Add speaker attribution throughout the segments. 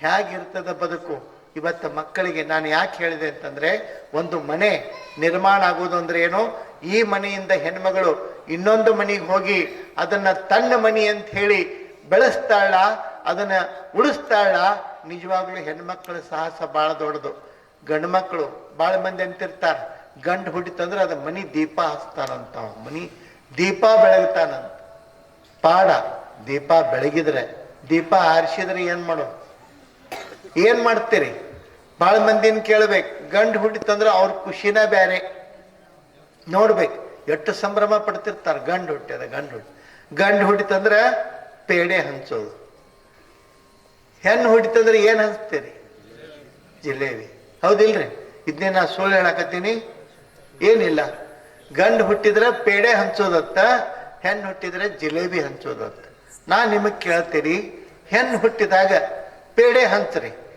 Speaker 1: ಹೇಗಿರ್ತದ ಬದುಕು? ಇವತ್ತು ಮಕ್ಕಳಿಗೆ ನಾನು ಯಾಕೆ ಹೇಳಿದೆ ಅಂತಂದ್ರೆ, ಒಂದು ಮನೆ ನಿರ್ಮಾಣ ಆಗೋದು ಅಂದ್ರೆ ಏನು? ಈ ಮನೆಯಿಂದ ಹೆಣ್ಮಗಳು ಇನ್ನೊಂದು ಮನೆಗೆ ಹೋಗಿ ಅದನ್ನ ತನ್ನ ಮನೆ ಅಂತ ಹೇಳಿ ಬೆಳೆಸ್ತಾಳ, ಅದನ್ನ ಉಳಿಸ್ತಾಳ, ನಿಜವಾಗ್ಲೂ ಹೆಣ್ಮಕ್ಳ ಸಾಹಸ ಬಹಳ ದೊಡ್ಡದು. ಗಂಡು ಮಕ್ಕಳು ಬಹಳ ಮಂದಿ ಅಂತಿರ್ತಾರ. ಗಂಡು ಹುಟ್ಟಿತಂದ್ರೆ ಅದ ಮನಿ ದೀಪ ಹಚ್ತಾನಂತ. ಮನಿ. ದೀಪ ಬೆಳಗ್ತಾನಂತ. ಪಾಡ, ದೀಪ ಬೆಳಗಿದ್ರೆ ದೀಪ ಆರಿಸಿದ್ರೆ ಏನ್ ಮಾಡೋದು ಏನ್ ಮಾಡ್ತೀರಿ? ಭಾಳ ಮಂದಿನ ಕೇಳ್ಬೇಕು. ಗಂಡು ಹುಟ್ಟಿತಂದ್ರೆ ಅವ್ರ ಖುಷಿನ ಬೇರೆ ನೋಡ್ಬೇಕು. ಎಷ್ಟು ಸಂಭ್ರಮ ಪಡ್ತಿರ್ತಾರೆ ಗಂಡು ಹುಟ್ಟಿದ ಗಂಡು ಹುಟ್ಟಿ. ಗಂಡು ಹುಟ್ಟಿತಂದ್ರೆ ಪೇಡೆ ಹಂಚೋದು. ಹೆಣ್ಣು ಹುಟ್ಟಿತಂದ್ರೆ ಏನು ಹಂಚ್ತೀರಿ? ಜಿಲೇಬಿ. ಹೌದಿಲ್ರಿ? ಇದನ್ನೇ ನಾ ಸುಳ್ಳು ಹೇಳಕತ್ತೀನಿ? ಏನಿಲ್ಲ. ಗಂಡು ಹುಟ್ಟಿದ್ರೆ ಪೇಡೆ ಹಂಚೋದತ್ತ ಹೆಣ್ಣು ಹುಟ್ಟಿದ್ರೆ ಜಿಲೇಬಿ ಹಂಚೋದತ್ತ. ನಾ ನಿಮಗೆ ಕೇಳ್ತೀರಿ ಹೆಣ್ಣು ಹುಟ್ಟಿದಾಗ ಪೇಡೆ ಹಂಚ್ರಿ.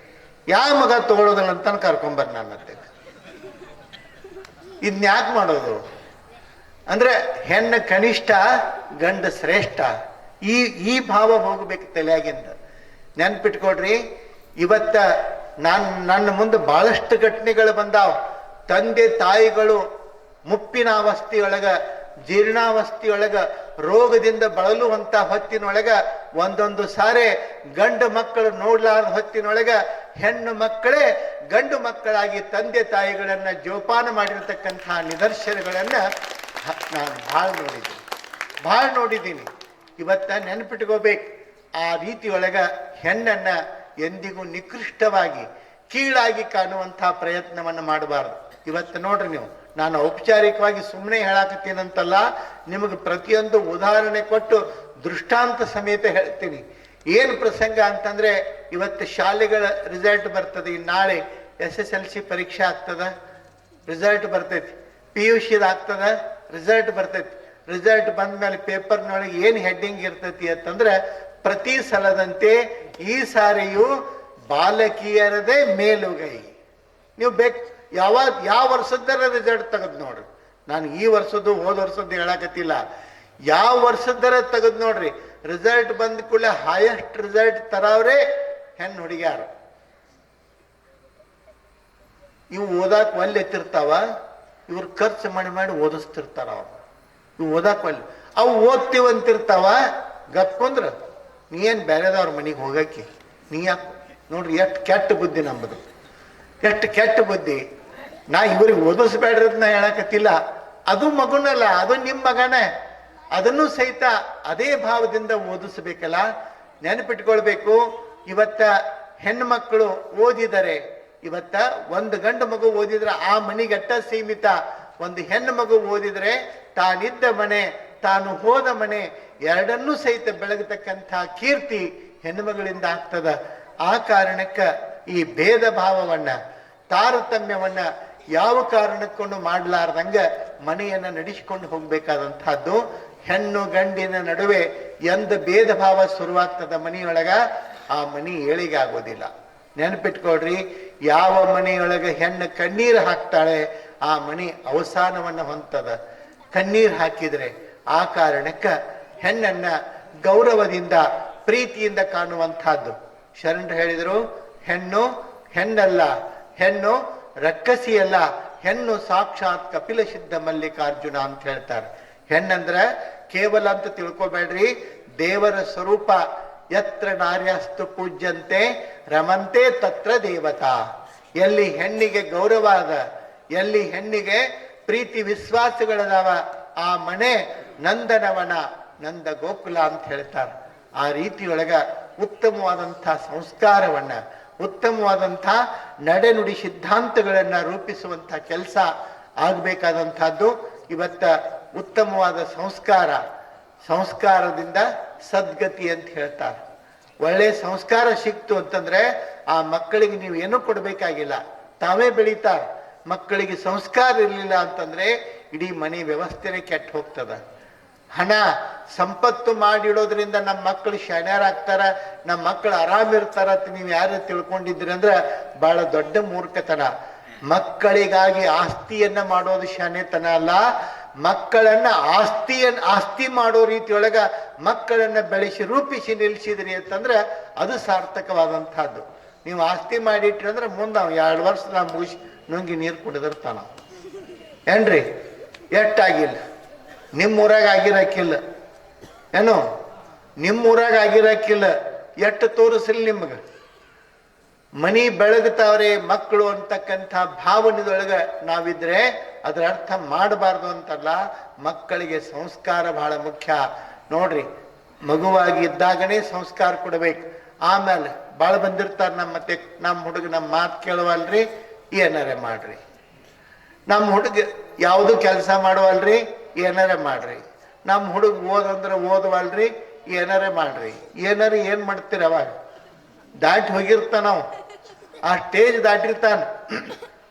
Speaker 1: ಯಾವ ಮಗ ತಗೊಳ್ಳೋದಿಲ್ಲ ಅಂತ ಕರ್ಕೊಂಬರ್ ನಾನು ಹತ್ತಿರ ಇದನ್ನ ಯಾಕೆ ಮಾಡೋದು? ಅಂದ್ರೆ ಹೆಣ್ಣು ಕನಿಷ್ಠ, ಗಂಡ ಶ್ರೇಷ್ಠ. ಈ ಈ ಭಾವ ಹೋಗ್ಬೇಕು ತಲೆಯಾಗಿಂದ. ನೆನ್ಪಿಟ್ಕೊಡ್ರಿ ಇವತ್ತ ನಾನು, ನನ್ನ ಮುಂದೆ ಬಹಳಷ್ಟು ಘಟನೆಗಳು ಬಂದಾವ. ತಂದೆ, ತಾಯಿಗಳು ಮುಪ್ಪಿನ ಅವಸ್ಥೆಯೊಳಗ, ಜೀರ್ಣಾವಸ್ಥೆಯೊಳಗ, ರೋಗದಿಂದ ಬಳಲುವಂತ ಹೊತ್ತಿನೊಳಗ, ಒಂದೊಂದು ಸಾರೆ ಗಂಡು ಮಕ್ಕಳು ನೋಡ್ಲಾರ್ದ ಹೊತ್ತಿನೊಳಗ ಹೆಣ್ಣು ಮಕ್ಕಳೇ ಗಂಡು ಮಕ್ಕಳಾಗಿ ತಂದೆ ತಾಯಿಗಳನ್ನ ಜೋಪಾನ ಮಾಡಿರತಕ್ಕಂತಹ ನಿದರ್ಶನಗಳನ್ನ ನಾನು ಭಾಳ ನೋಡಿದ್ದೀನಿ. ಭಾಳ ನೋಡಿದ್ದೀನಿ. ಇವತ್ತ ನೆನಪಿಟ್ಕೋಬೇಕು. ಆ ರೀತಿಯೊಳಗ ಹೆಣ್ಣನ್ನ ಎಂದಿಗೂ ನಿಕೃಷ್ಟವಾಗಿ, ಕೀಳಾಗಿ ಕಾಣುವಂತಹ ಪ್ರಯತ್ನವನ್ನು ಮಾಡಬಾರ್ದು. ಇವತ್ತು ನೋಡ್ರಿ ನೀವು, ನಾನು ಔಪಚಾರಿಕವಾಗಿ ಸುಮ್ಮನೆ ಹೇಳಾಕತ್ತೀನಂತಲ್ಲ, ನಿಮಗೆ ಪ್ರತಿಯೊಂದು ಉದಾಹರಣೆ ಕೊಟ್ಟು ದೃಷ್ಟಾಂತ ಸಮೇತ ಹೇಳ್ತೀನಿ. ಏನು ಪ್ರಸಂಗ ಅಂತಂದ್ರೆ ಇವತ್ತು ಶಾಲೆಗಳ ರಿಸಲ್ಟ್ ಬರ್ತದೆ. ನಾಳೆ ಎಸ್ ಎಸ್ ಎಲ್ ಸಿ ಪರೀಕ್ಷೆ ಆಗ್ತದ? ರಿಸಲ್ಟ್ ಬರ್ತೈತಿ. ಪಿ ಯು ಸಿದ ಆಗ್ತದ? ರಿಸಲ್ಟ್ ಬರ್ತೈತಿ. ರಿಸಲ್ಟ್ ಬಂದ ಮೇಲೆ ಪೇಪರ್ನೊಳಗೆ ಏನು ಹೆಡ್ಡಿಂಗ್ ಇರ್ತೈತಿ ಅಂತಂದ್ರೆ ಪ್ರತಿ ಸಲದಂತೆ ಈ ಸಾರಿಯು ಬಾಲಕಿಯರದೇ ಮೇಲುಗೈ. ನೀವು ಬೇಕು ಯಾವ ಯಾವ ವರ್ಷದರ ರಿಸಲ್ಟ್ ತೆಗೆದು ನೋಡ್ರಿ. ನಾನು ಈ ವರ್ಷದ್ದು ಹೋದ ವರ್ಷದ್ದು ಹೇಳಕತ್ತಿಲ್ಲ. ಯಾವ ವರ್ಷದ್ದರ ತೆಗೆದು ನೋಡ್ರಿ. ರಿಸಲ್ಟ್ ಬಂದ ಕೂಡಲೇ ಹೈಯೆಸ್ಟ್ ರಿಸಲ್ಟ್ ತರವ್ರೆ ಹೆಣ್ಣು ಹುಡುಗ್ಯಾರ. ಇವು ಓದಾಕ್ ಒಲ್ಲೆ ಎತ್ತಿರ್ತಾವ, ಇವ್ರು ಖರ್ಚು ಮಾಡಿ ಮಾಡಿ ಓದಿಸ್ತಿರ್ತಾರ ಅವ್ರು. ಇವು ಓದಾಕ್ ಒಲ್ಲೆ, ಅವು ಓದ್ತೀವಂತಿರ್ತಾವ ಗತ್ಕೊಂಡ್ರ ನೀ ಏನು ಬೇರೆದವ್ರ ಮನೆಗೆ ಹೋಗಕ್ಕೆ ನೀ ಯಾಕೆ, ನೋಡ್ರಿ ಎಷ್ಟು ಕೆಟ್ಟ ಬುದ್ಧಿ ನಮ್ಮದು ಎಷ್ಟು ಕೆಟ್ಟ ಬುದ್ಧಿ. ನಾ ಇವ್ರಿಗೆ ಓದಿಸ್ಬೇಡ್ರಿ ಅಂತ ನಾ ಹೇಳಕತ್ತಿಲ್ಲ. ಅದು ಮಗುನಲ್ಲ, ಅದು ನಿಮ್ಮ ಮಗನೇ. ಅದನ್ನು ಸಹಿತ ಅದೇ ಭಾವದಿಂದ ಓದಿಸ್ಬೇಕಲ್ಲ? ನೆನಪಿಟ್ಕೊಳ್ಬೇಕು. ಇವತ್ತ ಹೆಣ್ಣು ಮಕ್ಕಳು ಓದಿದರೆ, ಇವತ್ತ ಒಂದು ಗಂಡು ಮಗು ಓದಿದ್ರೆ ಆ ಮನೆಗಟ್ಟ ಸೀಮಿತ. ಒಂದು ಹೆಣ್ಣು ಮಗು ಓದಿದರೆ ತಾನಿದ್ದ ಮನೆ, ತಾನು ಹೋದ ಮನೆ, ಎರಡನ್ನೂ ಸಹಿತ ಬೆಳಗತಕ್ಕಂಥ ಕೀರ್ತಿ ಹೆಣ್ಣು ಮಗಳಿಂದ ಆಗ್ತದ. ಆ ಕಾರಣಕ್ಕೆ ಈ ಭೇದ ಭಾವವನ್ನ, ತಾರತಮ್ಯವನ್ನ ಯಾವ ಕಾರಣಕ್ಕೂ ಮಾಡಲಾರ್ದಂಗೆ ಮನೆಯನ್ನ ನಡೆಸಿಕೊಂಡು ಹೋಗ್ಬೇಕಾದಂತಹದ್ದು ಹೆಣ್ಣು ಗಂಡಿನ ನಡುವೆ ಎಂದ ಭೇದ ಭಾವ ಶುರುವಾಗ್ತದ ಮನೆಯೊಳಗ, ಆ ಮನಿ ಏಳಿಗೆ ಆಗೋದಿಲ್ಲ ನೆನಪಿಟ್ಕೊಳ್ರಿ, ಯಾವ ಮನೆಯೊಳಗೆ ಹೆಣ್ಣು ಕಣ್ಣೀರು ಹಾಕ್ತಾಳೆ, ಆ ಮನಿ ಅವಸಾನವನ್ನು ಹೊಂತದ ಕಣ್ಣೀರು ಹಾಕಿದ್ರೆ ಆ ಕಾರಣಕ್ಕೆ ಹೆಣ್ಣನ್ನ ಗೌರವದಿಂದ, ಪ್ರೀತಿಯಿಂದ ಕಾಣುವಂತಹದ್ದು ಶರಣರು ಹೇಳಿದರು, ಹೆಣ್ಣು ಹೆಣ್ಣಲ್ಲ, ಹೆಣ್ಣು ರಕ್ಕಸಿಯಲ್ಲ, ಹೆಣ್ಣು ಸಾಕ್ಷಾತ್ ಕಪಿಲ ಸಿದ್ಧ ಮಲ್ಲಿಕಾರ್ಜುನ ಅಂತ ಹೇಳ್ತಾರೆ. ಹೆಣ್ಣಂದ್ರ ಕೇವಲ ಅಂತ ತಿಳ್ಕೊಬೇಡ್ರಿ, ದೇವರ ಸ್ವರೂಪ ಯತ್ರ ನಾರ್ಯಸ್ತು ಪೂಜ್ಯಂತೆ, ರಮಂತೆ ತತ್ರ ದೇವತಾ. ಎಲ್ಲಿ ಹೆಣ್ಣಿಗೆ ಗೌರವ ಅದ, ಎಲ್ಲಿ ಹೆಣ್ಣಿಗೆ ಪ್ರೀತಿ ವಿಶ್ವಾಸಗಳದಾವ, ಆ ಮನೆ ನಂದನವನ ನಂದ ಗೋಕುಲ ಅಂತ ಹೇಳ್ತಾರೆ. ಆ ರೀತಿಯೊಳಗ ಉತ್ತಮವಾದಂಥ ಸಂಸ್ಕಾರವನ್ನ, ಉತ್ತಮವಾದಂಥ ನಡೆನುಡಿ ಸಿದ್ಧಾಂತಗಳನ್ನ ರೂಪಿಸುವಂಥ ಕೆಲಸ ಆಗ್ಬೇಕಾದಂಥದ್ದು. ಇವತ್ತ ಉತ್ತಮವಾದ ಸಂಸ್ಕಾರ, ಸಂಸ್ಕಾರದಿಂದ ಸದ್ಗತಿ ಅಂತ ಹೇಳ್ತಾರೆ. ಒಳ್ಳೆ ಸಂಸ್ಕಾರ ಸಿಕ್ತು ಅಂತಂದ್ರೆ ಆ ಮಕ್ಕಳಿಗೆ ನೀವು ಏನು ಕೊಡಬೇಕಾಗಿಲ್ಲ. ತಾವೇ ಬೆಳೀತಾರ. ಮಕ್ಕಳಿಗೆ ಸಂಸ್ಕಾರ ಇರಲಿಲ್ಲ ಅಂತಂದ್ರೆ ಇಡೀ ಮನೆ ವ್ಯವಸ್ಥೆನೇ ಕೆಟ್ಟ ಹೋಗ್ತದ. ಹಣ ಸಂಪತ್ತು ಮಾಡಿಡೋದ್ರಿಂದ ನಮ್ಮ ಮಕ್ಕಳು ಶಾಣ್ಯರಾಗ್ತಾರ ನಮ್ಮ ಮಕ್ಕಳು ಆರಾಮಿರ್ತಾರ ಅಂತ ನೀವು ಯಾರು ತಿಳ್ಕೊಂಡಿದ್ರಿ ಅಂದ್ರೆ ಬಹಳ ದೊಡ್ಡ ಮೂರ್ಖತನ. ಮಕ್ಕಳಿಗಾಗಿ ಆಸ್ತಿಯನ್ನ ಮಾಡೋದು ಶಾನೆತನ ಅಲ್ಲ. ಮಕ್ಕಳನ್ನ ಆಸ್ತಿಯ ಆಸ್ತಿ ಮಾಡೋ ರೀತಿಯೊಳಗ ಮಕ್ಕಳನ್ನ ಬೆಳೆಸಿ, ರೂಪಿಸಿ ನಿಲ್ಲಿಸಿದ್ರಿ ಅಂತಂದ್ರೆ ಅದು ಸಾರ್ಥಕವಾದಂತಹದ್ದು ನೀವು ಆಸ್ತಿ ಮಾಡಿಟ್ರಿ ಅಂದ್ರೆ ಮುಂದೆ ನಾವು ಎರಡು ವರ್ಷ ನಾವು ಮುಗಿಸಿ ನುಂಗಿ ನೀರು ಕುಡಿದಿರ್ತಾನ. ಏನ್ರಿ? ಎಷ್ಟಾಗಿಲ್ಲ. ನಿಮ್ಮ ಊರಾಗ ಆಗಿರಕ್ಕಿಲ್ಲ ಏನು? ನಿಮ್ಮ ಊರಾಗ ಆಗಿರಕ್ಕಿಲ್ಲ ಎಟ್ಟು ತೋರಿಸಲಿ ನಿಮ್ಗೆ? ಮನಿ ಬೆಳಗ್ತಾವ್ರೆ ಮಕ್ಕಳು ಅಂತಕ್ಕಂಥ ಭಾವನೆದೊಳಗೆ ನಾವಿದ್ರೆ ಅದರ ಅರ್ಥ ಮಾಡಬಾರ್ದು ಅಂತಲ್ಲ. ಮಕ್ಕಳಿಗೆ ಸಂಸ್ಕಾರ ಬಹಳ ಮುಖ್ಯ. ನೋಡ್ರಿ, ಮಗುವಾಗಿ ಇದ್ದಾಗನೇ ಸಂಸ್ಕಾರ ಕೊಡ್ಬೇಕು. ಆಮೇಲೆ ಭಾಳ ಬಂದಿರ್ತಾರೆ ನಮ್ಮ ಮತ್ತೆ ನಮ್ಮ ಹುಡುಗ ನಮ್ಮ ಮಾತು ಕೇಳುವಲ್ರಿ, ಏನಾರ ಮಾಡ್ರಿ. ನಮ್ಮ ಹುಡುಗ ಯಾವುದು ಕೆಲಸ ಮಾಡುವಲ್ರಿ, ಏನಾರ ಮಾಡ್ರಿ. ನಮ್ಮ ಹುಡುಗ ಓದಂದ್ರೆ ಓದುವಲ್ರಿ, ಏನಾರ ಮಾಡ್ರಿ. ಏನಾರ ಏನ್ ಮಾಡ್ತೀರ ಅವಾಗ? ದಾಟಿ ಹೋಗಿರ್ತ ನಾವು. ಆ ಸ್ಟೇಜ್ ದಾಟಿರ್ತಾನೆ.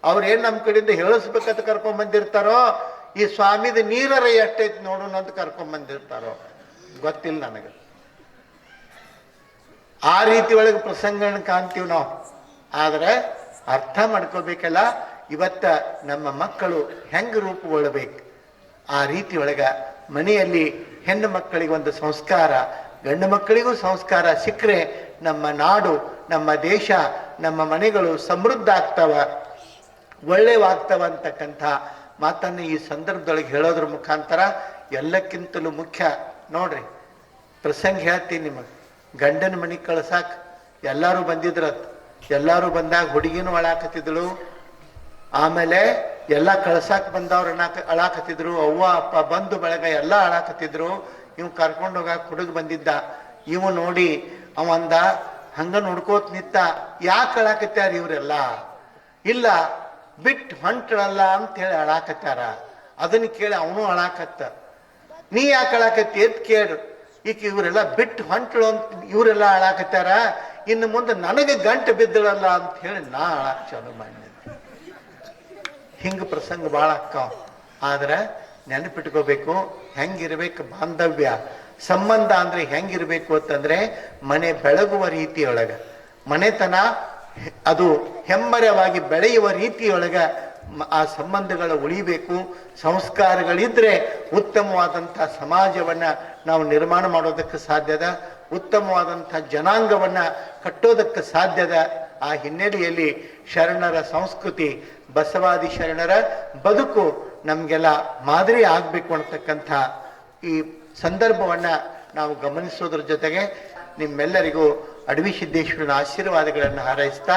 Speaker 1: ಅವ್ರು ಏನ್ ನಮ್ಮ ಕಡೆಯಿಂದ ಹೇಳಿಸ್ಬೇಕಂತ ಕರ್ಕೊಂಡ್ ಬಂದಿರ್ತಾರೋ, ಈ ಸ್ವಾಮಿದ ನೀರರ ಎಷ್ಟೈತಿ ನೋಡೋಣ ಅಂತ ಕರ್ಕೊಂಡ್ ಬಂದಿರ್ತಾರೋ, ಗೊತ್ತಿಲ್ಲ ನನಗೆ. ಆ ರೀತಿ ಒಳಗೆ ಪ್ರಸಂಗನ ಕಾಣ್ತೀವಿ ನಾವು. ಆದ್ರೆ ಅರ್ಥ ಮಾಡ್ಕೋಬೇಕಲ್ಲ, ಇವತ್ತ ನಮ್ಮ ಮಕ್ಕಳು ಹೆಂಗ್ ರೂಪುಗೊಳ್ಬೇಕು? ಆ ರೀತಿ ಒಳಗ ಮನೆಯಲ್ಲಿ ಹೆಣ್ಣು ಮಕ್ಕಳಿಗೆ ಒಂದು ಸಂಸ್ಕಾರ, ಗಂಡು ಮಕ್ಕಳಿಗೂ ಸಂಸ್ಕಾರ ಸಿಕ್ಕರೆ ನಮ್ಮ ನಾಡು, ನಮ್ಮ ದೇಶ ನಮ್ಮ ಮನೆಗಳು ಸಮೃದ್ಧ ಆಗ್ತವ ಒಳ್ಳೆಯವಾಗ್ತವ ಅಂತಕ್ಕಂಥ ಮಾತನ್ನು ಈ ಸಂದರ್ಭದೊಳಗೆ ಹೇಳೋದ್ರ ಮುಖಾಂತರ ಎಲ್ಲಕ್ಕಿಂತಲೂ ಮುಖ್ಯ. ನೋಡ್ರಿ, ಪ್ರಸಂಗ ಹೇಳ್ತೀನಿ ನಿಮಗೆ. ಗಂಡನ ಮನೆ ಕಳ್ಸಾಕ ಎಲ್ಲರೂ ಬಂದಿದ್ರತ್ ಎಲ್ಲರೂ ಬಂದಾಗ ಹುಡುಗಿನೂ ಅಳಾಕತ್ತಿದ್ಳು. ಆಮೇಲೆ ಎಲ್ಲ ಕಳ್ಸಾಕ್ ಬಂದವ್ರು ಅಣಾಕ ಅಳಾಕತ್ತಿದ್ರು. ಅವ್ವ, ಅಪ್ಪ ಬಂದು ಬಳಗ ಎಲ್ಲ ಅಳಾಕತ್ತಿದ್ರು. ಇವ್ ಕರ್ಕೊಂಡು ಹೋಗಾಕ ಹುಡುಗ ಬಂದಿದ್ದ. ಇವು ನೋಡಿ ಅವಂದ ಹಂಗ ನೋಡ್ಕೋತ ನಿತ್ತ ಯಾಕೆ ಅಳಾಕತ್ಯಾರ ಇವರೆಲ್ಲ? ಇಲ್ಲ ಬಿಟ್ಟು ಹೊಂಟಳಲ್ಲ ಅಂತ ಹೇಳಿ ಅಳಾಕತ್ಯಾರ. ಅದನ್ನ ಕೇಳಿ ಅವನು ಅಳಾಕತ್ತ. ನೀ ಯಾಕೆ ಅಳಾಕತ್ತಿ ಅಂತ ಕೇಳು. ಈಗ ಇವರೆಲ್ಲ ಬಿಟ್ಟು ಹೊಂಟಳು ಅಂತ ಇವರೆಲ್ಲ ಅಳಾಕತ್ಯಾರ. ಇನ್ನು ಮುಂದೆ ನನಗೆ ಗಂಟು ಬಿದ್ದಳಲ್ಲ ಅಂತ ಹೇಳಿ ನಾ ಅಳಾಕ್ ಚಾಲು ಮಾಡಿದೆ. ಹಿಂಗ ಪ್ರಸಂಗ ಭಾಳ ಅಕ್ಕಾವ್. ಆದ್ರೆ ನೆನಪಿಟ್ಕೋಬೇಕು, ಹೆಂಗಿರ್ಬೇಕು ಬಾಂಧವ್ಯ. ಸಂಬಂಧ ಅಂದ್ರೆ ಹೆಂಗಿರಬೇಕು ಅಂತಂದ್ರೆ ಮನೆ ಬೆಳಗುವ ರೀತಿಯೊಳಗ. ಮನೆತನ ಅದು ಹೆಮ್ಮರವಾಗಿ ಬೆಳೆಯುವ ರೀತಿಯೊಳಗ ಆ ಸಂಬಂಧಗಳು ಉಳಿಬೇಕು. ಸಂಸ್ಕಾರಗಳಿದ್ರೆ ಉತ್ತಮವಾದಂಥ ಸಮಾಜವನ್ನ ನಾವು ನಿರ್ಮಾಣ ಮಾಡೋದಕ್ಕೆ ಸಾಧ್ಯದ ಉತ್ತಮವಾದಂಥ ಜನಾಂಗವನ್ನ ಕಟ್ಟೋದಕ್ಕೆ ಸಾಧ್ಯದ ಆ ಹಿನ್ನೆಲೆಯಲ್ಲಿ ಶರಣರ ಸಂಸ್ಕೃತಿ, ಬಸವಾದಿ ಶರಣರ ಬದುಕು ನಮಗೆಲ್ಲ ಮಾದರಿ ಆಗಬೇಕು ಅಂತಕ್ಕಂಥ ಈ ಸಂದರ್ಭವನ್ನ ನಾವು ಗಮನಿಸೋದ್ರ ಜೊತೆಗೆ ನಿಮ್ಮೆಲ್ಲರಿಗೂ ಅಡವಿ ಸಿದ್ದೇಶ್ವರನ ಆಶೀರ್ವಾದಗಳನ್ನು ಹಾರೈಸ್ತಾ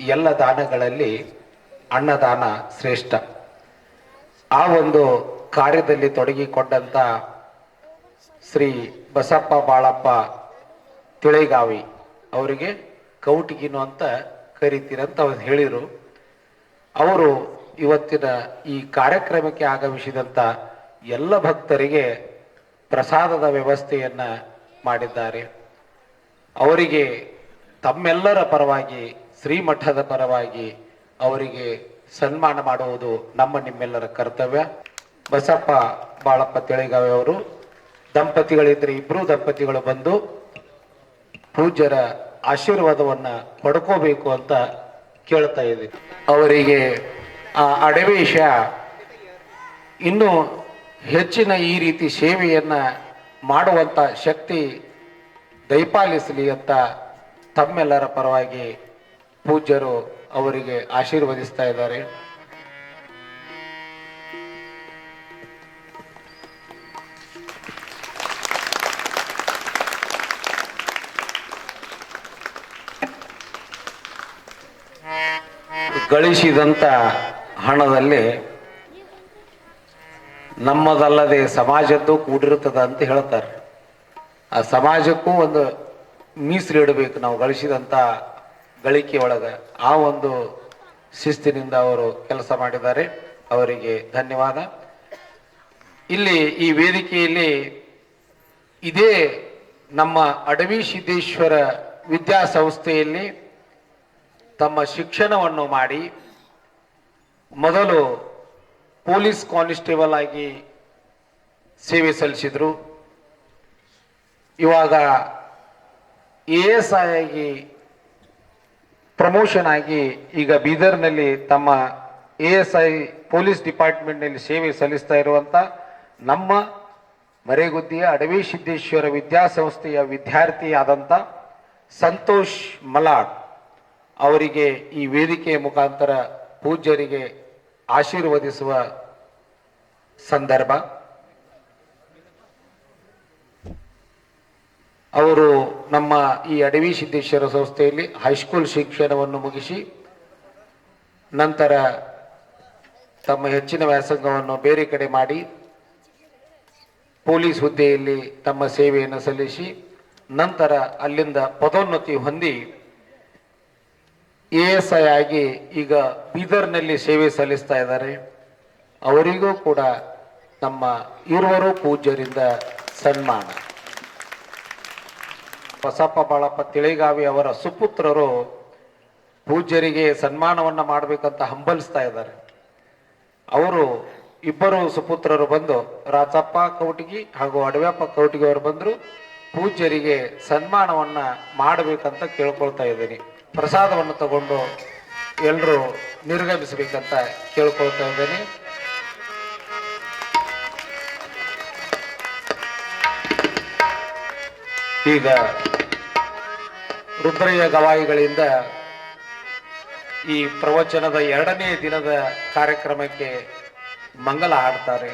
Speaker 2: ಎಲ್ಲ ದಾನಗಳಲ್ಲಿ ಅನ್ನದಾನ ಶ್ರೇಷ್ಠ. ಆ ಒಂದು ಕಾರ್ಯದಲ್ಲಿ ತೊಡಗಿಕೊಂಡಂತ ಶ್ರೀ ಬಸಪ್ಪ ಬಾಳಪ್ಪ ತಿಳೆಗಾವಿ ಅವರಿಗೆ ಕೌಟಿಗಿನು ಅಂತ ಕರಿತೀರಂತ ಅವ್ರು ಹೇಳಿದರು. ಅವರು ಇವತ್ತಿನ ಈ ಕಾರ್ಯಕ್ರಮಕ್ಕೆ ಆಗಮಿಸಿದಂಥ ಎಲ್ಲ ಭಕ್ತರಿಗೆ ಪ್ರಸಾದದ ವ್ಯವಸ್ಥೆಯನ್ನ ಮಾಡಿದ್ದಾರೆ. ಅವರಿಗೆ ತಮ್ಮೆಲ್ಲರ ಪರವಾಗಿ, ಶ್ರೀಮಠದ ಪರವಾಗಿ ಅವರಿಗೆ ಸನ್ಮಾನ ಮಾಡುವುದು ನಮ್ಮ ನಿಮ್ಮೆಲ್ಲರ ಕರ್ತವ್ಯ. ಬಸಪ್ಪ ಬಾಳಪ್ಪ ತೆಳಿಗಾವೆ ಅವರು, ದಂಪತಿಗಳಿದ್ರೆ ಇಬ್ರು ದಂಪತಿಗಳು ಬಂದು ಪೂಜ್ಯರ ಆಶೀರ್ವಾದವನ್ನ ಪಡ್ಕೋಬೇಕು ಅಂತ ಕೇಳ್ತಾ ಇದ್ದೀವಿ ಅವರಿಗೆ ಆ ಅಡವೇಶ ಇನ್ನು ಹೆಚ್ಚಿನ ಈ ರೀತಿ ಸೇವೆಯನ್ನ ಮಾಡುವಂಥ ಶಕ್ತಿ ದಯಪಾಲಿಸಲಿ ಅಂತ ತಮ್ಮೆಲ್ಲರ ಪರವಾಗಿ ಪೂಜ್ಯರು ಅವರಿಗೆ ಆಶೀರ್ವದಿಸ್ತಾ ಇದ್ದಾರೆ. ಗಳಿಸಿದಂಥ ಹಣದಲ್ಲಿ ನಮ್ಮದಲ್ಲದೆ ಸಮಾಜದ್ದು ಕೂಡಿರುತ್ತದೆ ಅಂತ ಹೇಳ್ತಾರೆ. ಆ ಸಮಾಜಕ್ಕೂ ಒಂದು ಮೀಸಲು ಇಡಬೇಕು. ನಾವು ಗಳಿಸಿದಂಥ ಗಳಿಕೆ ಒಳಗೆ ಆ ಒಂದು ಶಿಸ್ತಿನಿಂದ ಅವರು ಕೆಲಸ ಮಾಡಿದ್ದಾರೆ. ಅವರಿಗೆ ಧನ್ಯವಾದ. ಇಲ್ಲಿ ಈ ವೇದಿಕೆಯಲ್ಲಿ ಇದೇ ನಮ್ಮ ಅಡವಿ ಸಿದ್ದೇಶ್ವರ ವಿದ್ಯಾಸಂಸ್ಥೆಯಲ್ಲಿ ತಮ್ಮ ಶಿಕ್ಷಣವನ್ನು ಮಾಡಿ ಮೊದಲು ಪೊಲೀಸ್ ಕಾನ್ಸ್ಟೇಬಲ್ ಆಗಿ ಸೇವೆ ಸಲ್ಲಿಸಿದ್ರು. ಇವಾಗ ಎ ಎಸ್ ಐ ಆಗಿ ಪ್ರಮೋಷನ್ ಆಗಿ ಈಗ ಬೀದರ್ನಲ್ಲಿ ತಮ್ಮ ಎ ಎಸ್ ಐ ಪೊಲೀಸ್ ಡಿಪಾರ್ಟ್ಮೆಂಟ್ನಲ್ಲಿ ಸೇವೆ ಸಲ್ಲಿಸ್ತಾ ಇರುವಂಥ ನಮ್ಮ ಮರೆಗುದ್ದಿಯ ಅಡವಿ ಸಿದ್ದೇಶ್ವರ ವಿದ್ಯಾಸಂಸ್ಥೆಯ ವಿದ್ಯಾರ್ಥಿಯಾದಂಥ ಸಂತೋಷ್ ಮಲಾಡ್ ಅವರಿಗೆ ಈ ವೇದಿಕೆಯ ಮುಖಾಂತರ ಪೂಜ್ಯರಿಗೆ ಆಶೀರ್ವದಿಸುವ ಸಂದರ್ಭ. ಅವರು ನಮ್ಮ ಈ ಅಡವಿ ಸಿದ್ದೇಶ್ವರ ಸಂಸ್ಥೆಯಲ್ಲಿ ಹೈಸ್ಕೂಲ್ ಶಿಕ್ಷಣವನ್ನು ಮುಗಿಸಿ, ನಂತರ ತಮ್ಮ ಹೆಚ್ಚಿನ ವ್ಯಾಸಂಗವನ್ನು ಬೇರೆ ಕಡೆ ಮಾಡಿ, ಪೊಲೀಸ್ ಹುದ್ದೆಯಲ್ಲಿ ತಮ್ಮ ಸೇವೆಯನ್ನು ಸಲ್ಲಿಸಿ, ನಂತರ ಅಲ್ಲಿಂದ ಪದೋನ್ನತಿ ಹೊಂದಿ ಎ ಎಸ್ ಐ ಆಗಿ ಈಗ ಬೀದರ್ನಲ್ಲಿ ಸೇವೆ ಸಲ್ಲಿಸ್ತಾ ಇದ್ದಾರೆ. ಅವರಿಗೂ ಕೂಡ ನಮ್ಮ ಇರುವರು ಪೂಜ್ಯರಿಂದ ಸನ್ಮಾನ. ಬಸಪ್ಪ ಬಾಳಪ್ಪ ತಿಳಿಗಾವಿ ಅವರ ಸುಪುತ್ರರು ಪೂಜ್ಯರಿಗೆ ಸನ್ಮಾನವನ್ನು ಮಾಡಬೇಕಂತ ಹಂಬಲಿಸ್ತಾ ಇದ್ದಾರೆ. ಅವರು ಇಬ್ಬರು ಸುಪುತ್ರರು ಬಂದು ರಾಜಪ್ಪ ಕೌಟಿಗಿ ಹಾಗೂ ಅಡವ್ಯಪ್ಪ ಕೌಟಿಗಿ ಅವರು ಬಂದರು ಪೂಜ್ಯರಿಗೆ ಸನ್ಮಾನವನ್ನು ಮಾಡಬೇಕಂತ ಕೇಳ್ಕೊಳ್ತಾ ಇದ್ದೀನಿ. ಪ್ರಸಾದವನ್ನು ತಗೊಂಡು ಎಲ್ಲರೂ ನಿರ್ಗಮಿಸಬೇಕಂತ ಕೇಳ್ಕೊಳ್ತಾ ಇದ್ದೇನೆ. ಈಗ ರುದ್ರಯ್ಯ ಗವಾಯಿಗಳಿಂದ ಈ ಪ್ರವಚನದ ಎರಡನೇ ದಿನದ ಕಾರ್ಯಕ್ರಮಕ್ಕೆ ಮಂಗಲ ಹಾಡ್ತಾರೆ.